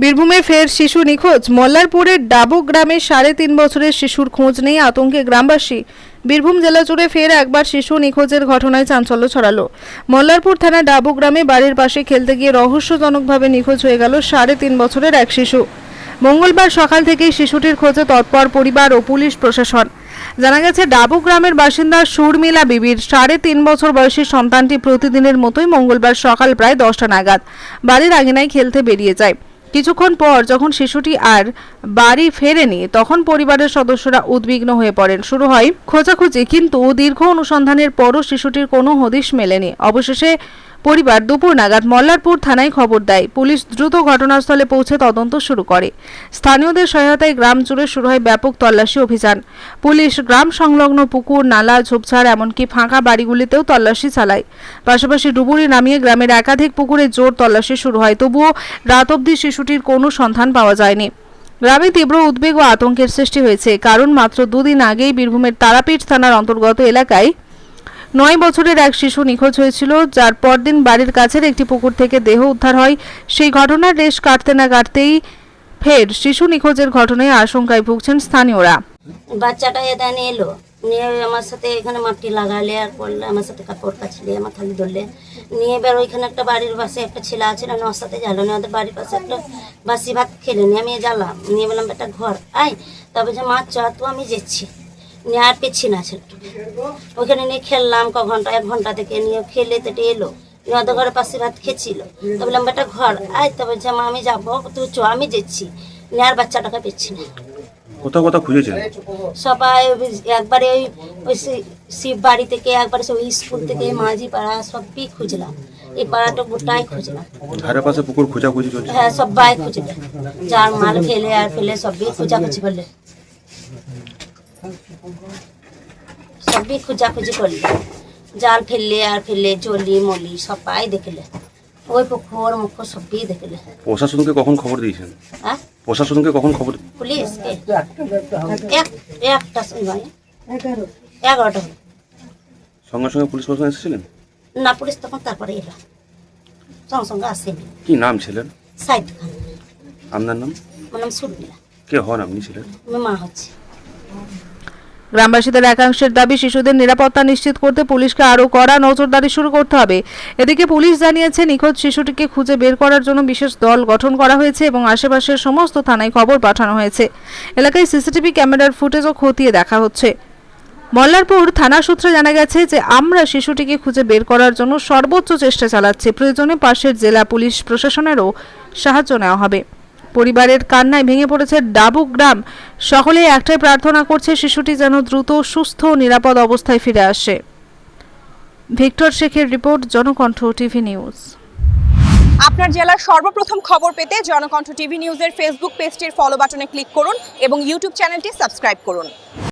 বীরভূমে ফের শিশু নিখোঁজ। মল্লারপুরের ডাবু গ্রামে সাড়ে তিন বছরের শিশুর খোঁজ নেই আতঙ্কে গ্রামবাসী। বীরভূম জেলা জুড়ে ফের একবার শিশু নিখোঁজের ঘটনায় চাঞ্চল্য ছড়ালো। মল্লারপুর থানা ডাবু গ্রামে বাড়ির পাশে খেলতে গিয়ে রহস্যজনকভাবে নিখোঁজ হয়ে গেল সাড়ে তিন বছরের এক শিশু। মঙ্গলবার সকাল থেকেই শিশুটির খোঁজে তৎপর পরিবার ও পুলিশ প্রশাসন। জানা গেছে, ডাবু গ্রামের বাসিন্দা সুরমিলা বিবির সাড়ে তিন বছর বয়সী সন্তানটি প্রতিদিনের মতোই মঙ্গলবার সকাল প্রায় দশটা নাগাদ বাড়ির আঙিনায় খেলতে বেরিয়ে যায়। কিছুক্ষণ পর যখন শিশুটি আর বাড়ি ফেরেনি, তখন পরিবারের সদস্যরা উদ্বিগ্ন হয়ে পড়েন। শুরু হয় খোঁজাখুঁজি, কিন্তু দীর্ঘ অনুসন্ধানের পরও শিশুটির কোনো হদিশ মেলেনি। অবশেষে পরিবার দুপুর নাগাদ মল্লারপুর থানায় খবর দেয়। পুলিশ দ্রুত ঘটনাস্থলে পৌঁছে তদন্ত শুরু করে। স্থানীয়দের সহায়তায় গ্রাম জুড়ে শুরু হয় ব্যাপক তল্লাশি অভিযান। পুলিশ গ্রাম সংলগ্ন পুকুর, নালা, ঝোপঝাড়, এমনকি ফাঁকা বাড়িগুলিতেও তল্লাশি চালায়। পাশাপাশি ডুবুরি নামিয়ে গ্রামের একাধিক পুকুরে জোর তল্লাশি শুরু হয়। তবুও রাত অবধি শিশুটির কোনো সন্ধান পাওয়া যায়নি। গ্রামে তীব্র উদ্বেগ ও আতঙ্কের সৃষ্টি হয়েছে। কারণ মাত্র দুদিন আগেই বীরভূমের তারাপীঠ থানার অন্তর্গত এলাকায় নয় বছরের এক শিশু নিখোঁজ হয়েছিল, যার পরদিন বাড়ির কাছের একটি পুকুর থেকে দেহ উদ্ধার হয়। সেই ঘটনার রেশ কাটতে না কাটতেই ফের শিশু নিখোঁজের ঘটনায় আশঙ্কায় ভুগছেন স্থানীয়রা। বাচ্চাটা এখানে এলো, নিয়ে আমার সাথে এখানে মাটি লাগালে আর করলে আমার সাথে কাপড় কাচলে আমার থালি ধরলে নিয়ে এবার ওইখানে একটা বাড়ির পাশে একটা ছেলে আছে, না, ওর সাথে জ্বালো নিয়ে ওদের বাড়ির পাশে একটা বাসি ভাত খেলে নিয়ে আমি জ্বালাম। নিয়ে বললাম একটা ঘর, আয়। তবে যে মাছ চা, তো আমি যাচ্ছি। নিয়ে আর পেছি না ছেলেটা ওইখানে নিয়ে খেললাম ক ঘণ্টা এক ঘণ্টা থেকে নিয়ে খেলে তো এলো। নিয়ে ওদের ঘরে পাশে ভাত খেয়েছিল। তো বললাম একটা ঘর আয় তবে যে মা আমি যাব তুই চ আমি যাচ্ছি। নিয়ে আর বাচ্চাটাকে পেছি না। কোথাও কোথাও খুঁজেছেন সবাই একবারে ওই ওই শিব বাড়ি থেকে একবারে ওই স্কুল থেকে মাঝি পাড়া সবই খুঁজলাম। এই পাড়াটা গোটাই খুঁজলাম। ধারে পাশে পুকুর খোঁজাখুঁজি চলছে? হ্যাঁ সবাই খুঁজলে যার মাল ফেলে আর ফেলে সবই খোঁজাখুঁজি করলে। সবই খোঁজাখুঁজি করলে। জাল ফেললে আর ফেললে জলি মলি সবাই দেখলে। ওই পুকুর মুখ সবই দেখলে। প্রশাসনকে কখন খবর দিয়েছেন? হ্যাঁ? প্রশাসনকে কখন খবর পুলিশ এক একটা সময়। এগারোটা। সঙ্গে সঙ্গে পুলিশ প্রশাসন এসেছিলেন? না পুলিশ তখন তারপরে এলো। সঙ্গে সঙ্গে আসেনি। কি নাম ছিলেন? সাইদ খান। আপনার নাম? আমার নাম সুরমিলা কে হন আপনি ছিলেন? আমি মা হচ্ছে। গ্রামবাসীদের একাংশের দাবি, শিশুদের নিরাপত্তা নিশ্চিত করতে পুলিশকে আরও কড়া নজরদারি শুরু করতে হবে। এদিকে পুলিশ জানিয়েছে, নিখোঁজ শিশুটিকে খুঁজে বের করার জন্য বিশেষ দল গঠন করা হয়েছে এবং আশেপাশের সমস্ত থানায় খবর পাঠানো হয়েছে। এলাকায় সিসিটিভি ক্যামেরার ফুটেজও খতিয়ে দেখা হচ্ছে। মল্লারপুর থানা সূত্রে জানা গেছে যে, আমরা শিশুটিকে খুঁজে বের করার জন্য সর্বোচ্চ চেষ্টা চালাচ্ছি। প্রয়োজনে পাশের জেলা পুলিশ প্রশাসনেরও সাহায্য নেওয়া হবে। পরিবারের কান্নায় ভেঙে পড়েছে ডাবুক গ্রাম। সকলেই একটাই প্রার্থনা করছে শিশুটি যেন দ্রুত, সুস্থ ও নিরাপদ অবস্থায় ফিরে আসে। ভিক্টর শেখের রিপোর্ট, জনকণ্ঠ টিভি নিউজ। আপনার জেলার সর্বপ্রথম খবর পেতে জনকণ্ঠ টিভি নিউজের ফেসবুক পেজটির ফলো বাটনে ক্লিক করুন এবং ইউটিউব চ্যানেলটি সাবস্ক্রাইব করুন।